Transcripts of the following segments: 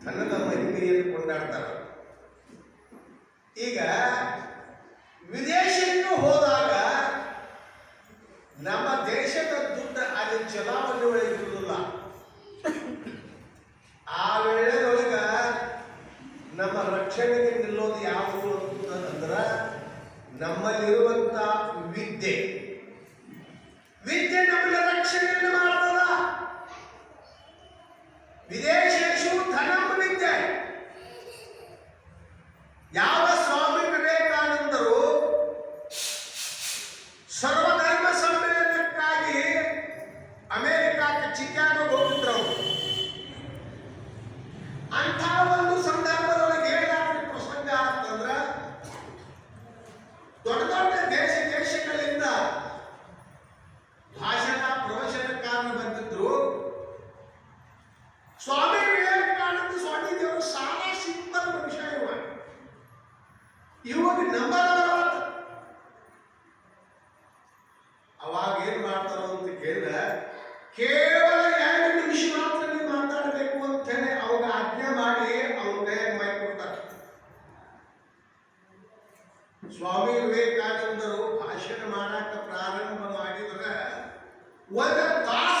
ಧನದ ಮಹಿಮೆಯನ್ನು ಕೊಂಡಾಡ್ತಾರೆ ಈಗ ನಮ್ಮಲ್ಲಿರುವಂತ ಇವಾಗ ನಂಬರ್ ಅವಾಗ ಏನ್ ಮಾಡ್ತಾರೋ ಅಂತ ಕೇಳಿದ್ರೆ, ಕೇವಲ ಎರಡು ನಿಮಿಷ ಮಾತ್ರ ನೀವು ಮಾತಾಡಬೇಕು ಅಂತ ಹೇಳಿ ಆಜ್ಞೆ ಮಾಡಿ ಅವನ ಕೈಯಾಗ ಮೈ ಕೊಡ್ತಾರೆ. ಸ್ವಾಮಿ ವಿವೇಕಾನಂದರು ಭಾಷಣ ಮಾಡಾಕ ಪ್ರಾರಂಭ ಮಾಡಿದ್ರೆ, ಒಂದು ತಾಸು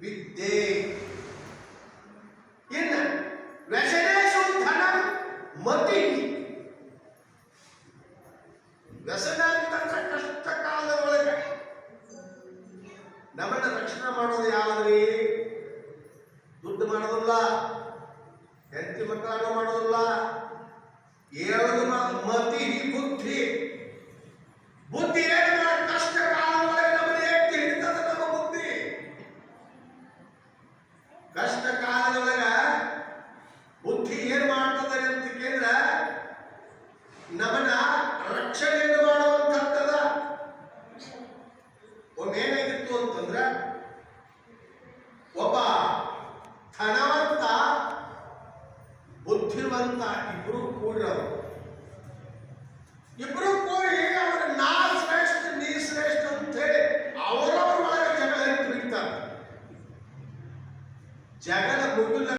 ವಿದ್ಯೆ. ಇನ್ನು ವ್ಯಸನೇಶು ಧನಂ ಮತಿ. ವ್ಯಸನ ಅಂತಂದ್ರೆ ಕಷ್ಟ ಕಾಲದೊಳಗೆ ನಮ್ಮನ್ನ ರಕ್ಷಣೆ ಮಾಡೋದು ಯಾವ್ದ್ರಿ ನಮನ ರಕ್ಷಣೆಯನ್ನು ಮಾಡುವಂತದ ಒಮ್ಮೇನಾಗಿತ್ತು ಅಂತಂದ್ರೆ ಒಬ್ಬ ಧನವಂತ, ಬುದ್ಧಿವಂತ ಇಬ್ರು ಕೂಡಿರೋರು ಇಬ್ರು ಕೂಡಿ ಅವ್ರ ನಾ ಶ್ರೇಷ್ಠ, ನೀ ಶ್ರೇಷ್ಠ ಅಂತ ಹೇಳಿ ಅವರವ್ರ ಮಾಡಿ ಜಗಳ ಜಗಳ ಮುಗಿಲ